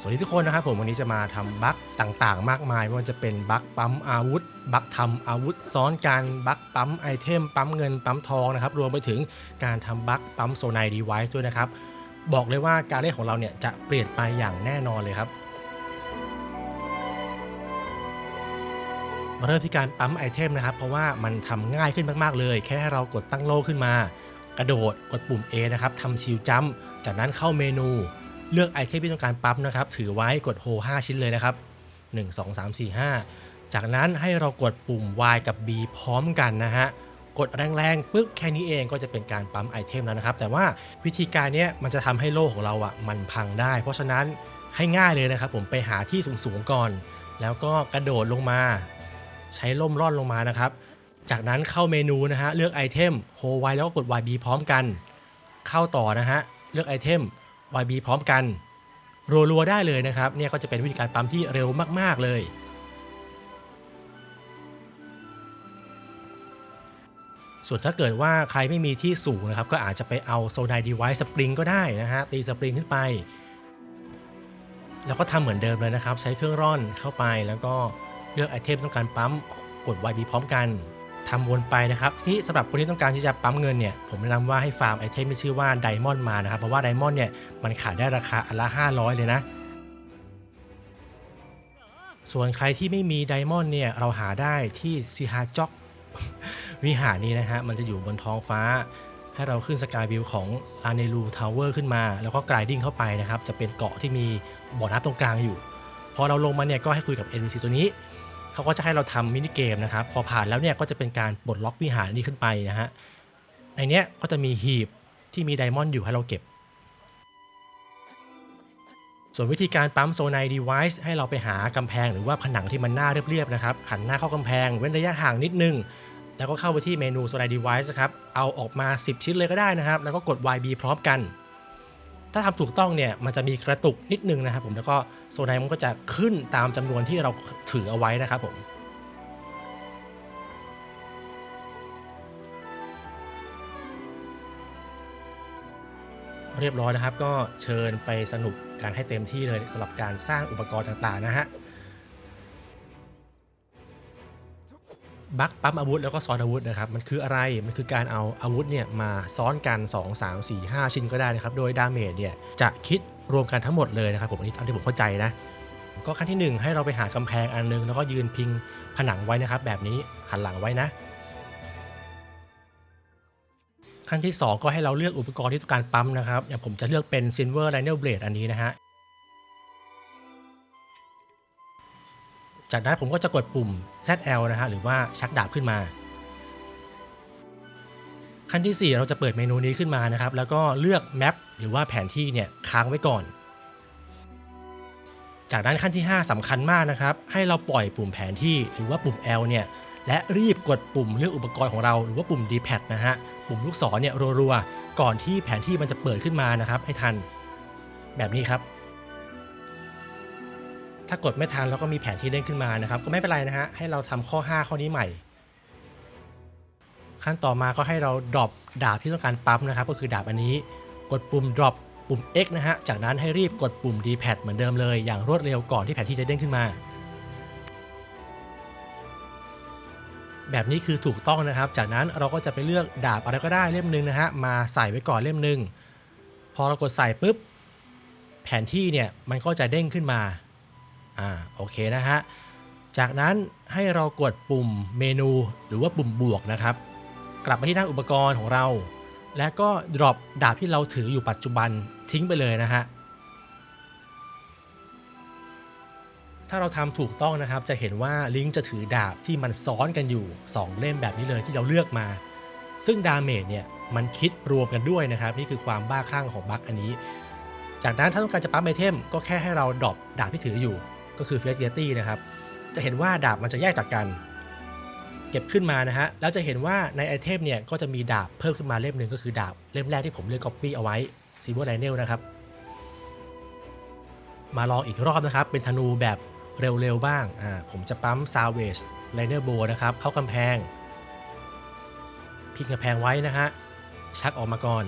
สวัสดีทุกคนนะครับผมวันนี้จะมาทำบั๊กต่างๆ มากมายไม่ว่าจะเป็นบั๊กปั๊มอาวุธ บั๊กทำอาวุธซ้อนกันบั๊กปั๊มไอเทมปั๊มเงินปั๊มทองนะครับรวมไปถึงการทำบั๊กปั๊มโซนายดีไวซ์ด้วยนะครับ บอกเลยว่าการเล่นของเราเนี่ยจะเปลี่ยนไปอย่างแน่นอนเลยครับมาเริ่มที่การปั๊มไอเทมนะครับ เพราะว่ามันทำง่ายขึ้นมากๆเลย แค่ให้เรากดตั้งโล่ขึ้นมา กระโดดกดปุ่ม A นะครับทำชิลจัมจากนั้นเข้าเมนู เลือกไอเทมที่ต้องการปั๊มนะครับ ถือไว้กดโฮ5ชิ้นเลยนะครับ 1 2 3 4 5 จากนั้นให้เรากดปุ่ม Y กับ B พร้อมกันนะฮะ กดแรงๆปึ๊กแค่นี้เองก็จะเป็นการปั๊มไอเทมแล้วนะครับ แต่ว่าวิธีการนี้มันจะทำให้โล่ของเราอะมันพังได้ เพราะฉะนั้นให้ง่ายเลยนะครับผมไปหาที่สูงๆก่อน แล้วก็กระโดดลงมา ใช้ล่มร่อนลงมานะครับ จากนั้นเข้าเมนูนะฮะเลือกไอเทมโฮไวแล้วก็กด YB พร้อมกัน เข้าต่อนะฮะเลือกไอเทม YB พร้อมกันรัวๆได้เลยนะครับเนี่ยก็จะเป็นวิธีการปั๊มที่เร็วมากๆเลย ส่วนถ้าเกิดว่าใครไม่มีที่สูงนะครับ ก็อาจจะไปเอาโซน i ดีไว c ์สปริงก็ได้นะฮะตีสปริงขึ้นไป แล้วก็ทำเหมือนเดิมเลยนะครับ ใช้เครื่องร่อนเข้าไปแล้วก็เลือกไอเทมต้องการปั๊มกด YB พร้อมกัน ทำวนไปนะครับทีนี้สำหรับคนที่ต้องการที่จะปั๊มเงินเนี่ยผมแนะนำว่าให้ฟาร์มไอเทมที่ชื่อว่าไดมอนด์มานะครับเพราะว่าไดมอนด์เนี่ยมันขายได้ราคาอันละ 500 เลยนะส่วนใครที่ไม่มีไดมอนด์เนี่ยเราหาได้ที่ซีฮาจ็อกวิหารนี้นะฮะมันจะอยู่บนท้องฟ้า ให้เราขึ้นสกายวิวของลาเนลูทาวเวอร์ขึ้นมา แล้วก็กรายดิ้งเข้าไปนะครับ จะเป็นเกาะที่มีบ่อน้ำตรงกลางอยู่ พอเราลงมาเนี่ยก็ให้คุยกับ NPC ตัวนี้ เขาก็จะให้เราทำมินิเกมนะครับ พอผ่านแล้วเนี่ยก็จะเป็นการปลดล็อกวิหารนี้ขึ้นไปนะฮะ ในเนี้ยก็จะมีหีบที่มีไดมอนด์อยู่ให้เราเก็บ ส่วนวิธีการปั๊มโซน i ดีไว c ์ให้เราไปหากำแพงหรือว่าผนังที่มันหน้าเรียบๆนะครับ หันหน้าเข้ากำแพง เว้นระยะห่างนิดนึง แล้วก็เข้าไปที่เมนูโซน i ดีไว c ์นะครับ เอาออกมา 10 ชิ้นเลยก็ได้นะครับ แล้วก็กด YB พร้อมกัน ถ้าทำถูกต้องเนี่ยมันจะมีกระตุกนิดนึงนะครับผมแล้วก็โซน i มันก็จะขึ้นตามจำนวนที่เราถือเอาไว้นะครับผมเรียบร้อยนะครับก็เชิญไปสนุกการให้เต็มที่เลยสำหรับการสร้างอุปกรณ์ต่างๆนะฮะ บัคปั๊มอาวุธแล้วก็ซ้อนอาวุธนะครับมันคืออะไรมันคือการเอาอาวุธเนี่ยมาซ้อนกัน 2 3 4 5 ชิ้นก็ได้นะครับโดยดาเมจเนี่ยจะคิดรวมกันทั้งหมดเลยนะครับผมอันนี้ตามที่ผมเข้าใจนะก็ขั้นที่ 1 ให้เราไปหากำแพงอันนึง แล้วก็ยืนพิงผนังไว้นะครับ แบบนี้หันหลังไว้นะ ขั้นที่ 2 ก็ให้เราเลือกอุปกรณ์ที่ต้องการปั๊มนะครับอย่างผมจะเลือกเป็น Silver Lionel Blade อันนี้นะฮะ จากนั้นผมก็จะกดปุ่ม ZL นะฮะหรือว่าชักดาบขึ้นมา ขั้นที่ 4 เราจะเปิดเมนูนี้ขึ้นมานะครับ แล้วก็เลือกแมปหรือว่าแผนที่เนี่ยค้างไว้ก่อน จากนั้นขั้นที่ 5สำคัญมากนะครับ ให้เราปล่อยปุ่มแผนที่หรือว่าปุ่ม L เนี่ยและรีบกดปุ่มเลือกอุปกรณ์ของเราหรือว่าปุ่ม D-pad นะฮะปุ่มลูกศรเนี่ยรัวๆก่อนที่แผนที่มันจะเปิดขึ้นมานะครับให้ทัน แบบนี้ครับ ถ้ากดไม่ทันแล้วก็มีแผนที่เด้งขึ้นมานะครับ ก็ไม่เป็นไรนะฮะให้เราทำข้อ 5 ข้อนี้ใหม่ ขั้นต่อมาก็ให้เราดรอปดาบที่ต้องการปั๊มนะครับ ก็คือดาบอันนี้ กดปุ่ม drop ปุ่ม X นะฮะจากนั้นให้รีบกดปุ่ม D-pad เหมือนเดิมเลย อย่างรวดเร็วก่อนที่แผนที่จะเด้งขึ้นมา แบบนี้คือถูกต้องนะครับ จากนั้นเราก็จะไปเลือกดาบอะไรก็ได้เล่มหนึ่งนะฮะมาใส่ไว้ก่อนเล่มหนึ่งพอเรากดใส่ปุ๊บแผนที่เนี่ยมันก็จะเด้งขึ้นมา อ่าโอเคนะฮะ จากนั้นให้เรากดปุ่มเมนูหรือว่าปุ่มบวกนะครับ กลับมาที่หน้าอุปกรณ์ของเรา และก็ drop ดาบที่เราถืออยู่ปัจจุบันทิ้งไปเลยนะฮะถ้าเราทำถูกต้องนะครับ จะเห็นว่าลิงก์จะถือดาบที่มันซ้อนกันอยู่ 2 เล่มแบบนี้เลยที่เราเลือกมา ซึ่งดาเมจเนี่ยมันคิดรวมกันด้วยนะครับ นี่คือความบ้าคลั่งของบัคอันนี้ จากนั้นถ้าต้องการจะปั๊มไอเทมก็แค่ให้เราดรอปดาบที่ถืออยู่ ก็คือ f a c i l i t y นะครับ จะเห็นว่าดาบมันจะแยกจากกัน เก็บขึ้นมานะฮะ แล้วจะเห็นว่าในไอเทมเนี่ยก็จะมีดาบเพิ่มขึ้นมาเล่มหนึ่งก็คือดาบเล่มแรกที่ผมเลือก copy เอาไว้ Silver Lionel นะครับ มาลองอีกรอบนะครับ เป็นธนูแบบเร็วๆบ้าง อ่า ผมจะปั๊ม Savage Liner Bow นะครับ เข้ากำแพง พิงกำแพงไว้นะฮะ ชักออกมาก่อน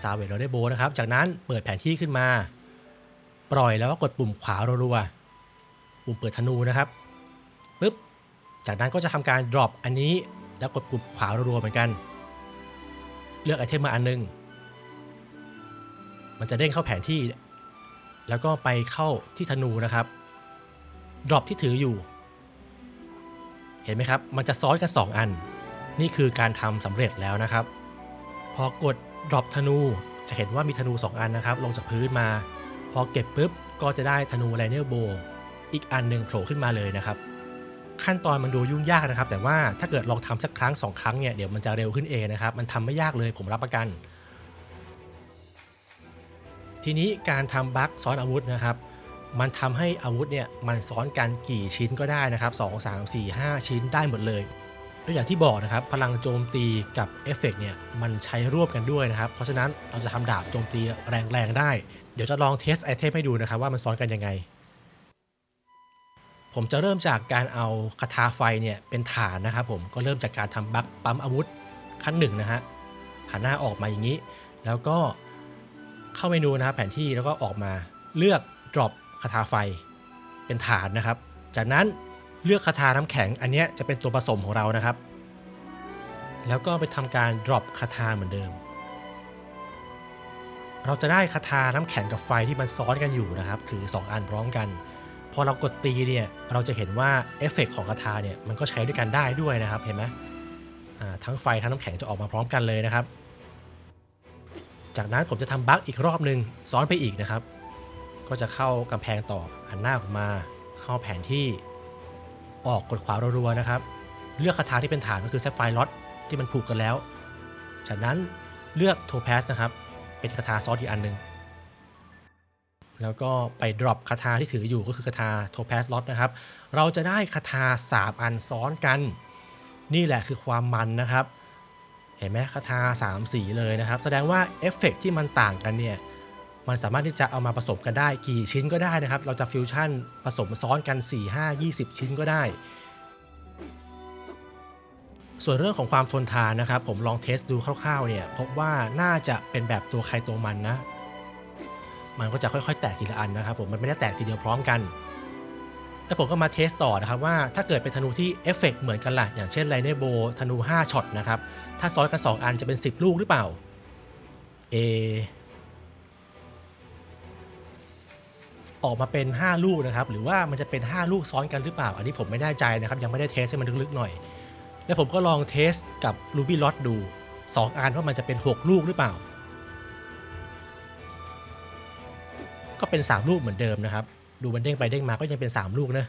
Savage Liner Bow นะครับ จากนั้นเปิดแผนที่ขึ้นมา ปล่อยแล้วก็กดปุ่มขวารัวๆปุ่มเปิดธนูนะครับปึ๊บจากนั้นก็จะทำการ drop อันนี้แล้วกดปุ่มขวารัวๆเหมือนกัน เลือกไอเทมมาอันหนึง มันจะเด้งเข้าแผนที่ แล้วก็ไปเข้าที่ธนูนะครับ drop ที่ถืออยู่ เห็นไหมครับ มันจะซ้อนกัน 2 อัน นี่คือการทำสำเร็จแล้วนะครับ พอกด drop ธนูจะเห็นว่ามีธนู 2 อันนะครับ ลงจากพื้นมา พอเก็บปุ๊บก็จะได้ธนูไลเนอร์โบอีกอันหนึ่งโผล่ขึ้นมาเลยนะครับ ขั้นตอนมันดูยุ่งยากนะครับ แต่ว่าถ้าเกิดลองทำสักครั้งสองครั้งเนี่ยเดี๋ยวมันจะเร็วขึ้นเองนะครับ มันทำไม่ยากเลยผมรับประกัน ทีนี้การทำบัคซ้อนอาวุธนะครับมันทำให้อาวุธเนี่ยมันซ้อนกันกี่ชิ้นก็ได้นะครับ 2 3 4 5 ชิ้นได้หมดเลยแล้วอย่างที่บอกนะครับ พลังโจมตีกับเอฟเฟกต์เนี่ยมันใช้ร่วมกันด้วยนะครับ เพราะฉะนั้นเราจะทำดาบโจมตีแรงๆได้ เดี๋ยวจะลองเทสไอเทมให้ดูนะครับว่ามันซ้อนกันยังไง ผมจะเริ่มจากการเอาคาถาไฟเนี่ยเป็นฐานนะครับผมก็เริ่มจากการทำบัคปั๊มอาวุธขั้นหนึ่งนะฮะหันหน้าออกมาอย่างนี้ แล้วก็เข้าเมนูนะครับแผนที่แล้วก็ออกมาเลือก drop คาถาไฟเป็นฐานนะครับ จากนั้นเลือกคาถาน้ำแข็งอันเนี้ยจะเป็นตัวผสมของเรานะครับ แล้วก็ไปทำการ drop คาถาเหมือนเดิม เราจะได้คาถาน้ำแข็งกับไฟที่มันซ้อนกันอยู่นะครับ ถือ 2 อันพร้อมกัน พอเรากดตีเนี่ยเราจะเห็นว่าเอฟเฟกต์ของคาถาเนี่ยมันก็ใช้ด้วยกันได้ด้วยนะครับเห็นไหมทั้งไฟทั้งน้ำแข็งจะออกมาพร้อมกันเลยนะครับ จากนั้นผมจะทำบั๊กอีกรอบหนึ่งซ้อนไปอีกนะครับ ก็จะเข้ากำแพงต่อหันหน้าออกมาเข้าแผนที่ออกกดขวารัวๆนะครับ เลือกคาถาที่เป็นฐานก็คือแซฟไฟล็อตที่มันผูกกันแล้ว จากนั้นเลือกโทแพสนะครับ เป็นคาถาซอนอีกอันหนึ่งแล้วก็ไปดรอปคาถาที่ถืออยู่ก็คือคาถาโทแพสลอตนะครับ เราจะได้คาถา3อันซ้อนกัน นี่แหละคือความมันนะครับ เห็นไหมคาถา3สีเลยนะครับ แสดงว่าเอฟเฟกต์ที่มันต่างกันเนี่ยมันสามารถที่จะเอามาผสมกันได้กี่ชิ้นก็ได้นะครับ เราจะฟิวชั่นผสมซ้อนกัน 4 5 20 ชิ้นก็ได้ ส่วนเรื่องของความทนทานนะครับ ผมลองเทสดูคร่าวๆเนี่ยพบว่าน่าจะเป็นแบบตัวใครตัวมันนะ มันก็จะค่อยๆ แตกทีละอันนะครับผมมันไม่ได้แตกทีเดียวพร้อมกัน แล้วผมก็มาเทสต่อนะครับว่าถ้าเกิดเป็นธนูที่เอฟเฟกต์เหมือนกันล่ะอย่างเช่นไลเนโบธนู 5ช็อตนะครับถ้าซ้อนกัน 2 อันจะเป็น 10 ลูกหรือเปล่าเอออกมาเป็น 5 ลูกนะครับหรือว่ามันจะเป็น 5 ลูกซ้อนกันหรือเปล่า อันนี้ผมไม่แน่ใจนะครับยังไม่ได้เทสให้มันลึกๆหน่อย แล้วผมก็ลองเทสกับ Ruby Lot ดู 2 อันว่ามันจะเป็น 6 ลูกหรือเปล่า ก็เป็น 3 ลูกเหมือนเดิมนะครับ ดูมันเด้งไปเด้งมาก็ยังเป็น 3 ลูกนะ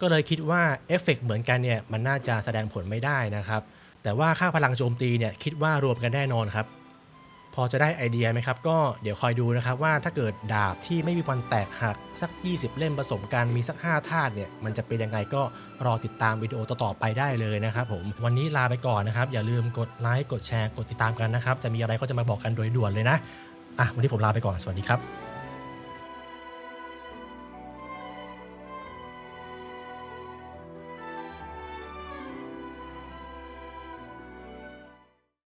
ก็เลยคิดว่าเอฟเฟกต์เหมือนกันเนี่ยมันน่าจะแสดงผลไม่ได้นะครับ แต่ว่าค่าพลังโจมตีเนี่ยคิดว่ารวมกันแน่นอนครับ พอจะได้ไอเดียไหมครับ ก็เดี๋ยวคอยดูนะครับว่าถ้าเกิดดาบที่ไม่มีวันแตกหักสัก 20 เล่มผสมกันมีสัก 5 ธาตุเนี่ย มันจะเป็นยังไงก็รอติดตามวิดีโอต่อๆไปได้เลยนะครับผม วันนี้ลาไปก่อนนะครับ อย่าลืมกดไลค์กดแชร์กดติดตามกันนะครับ จะมีอะไรก็จะมาบอกกันโดยด่วนเลยนะอะวันนี้ผมลาไปก่อนสวัสดีครับ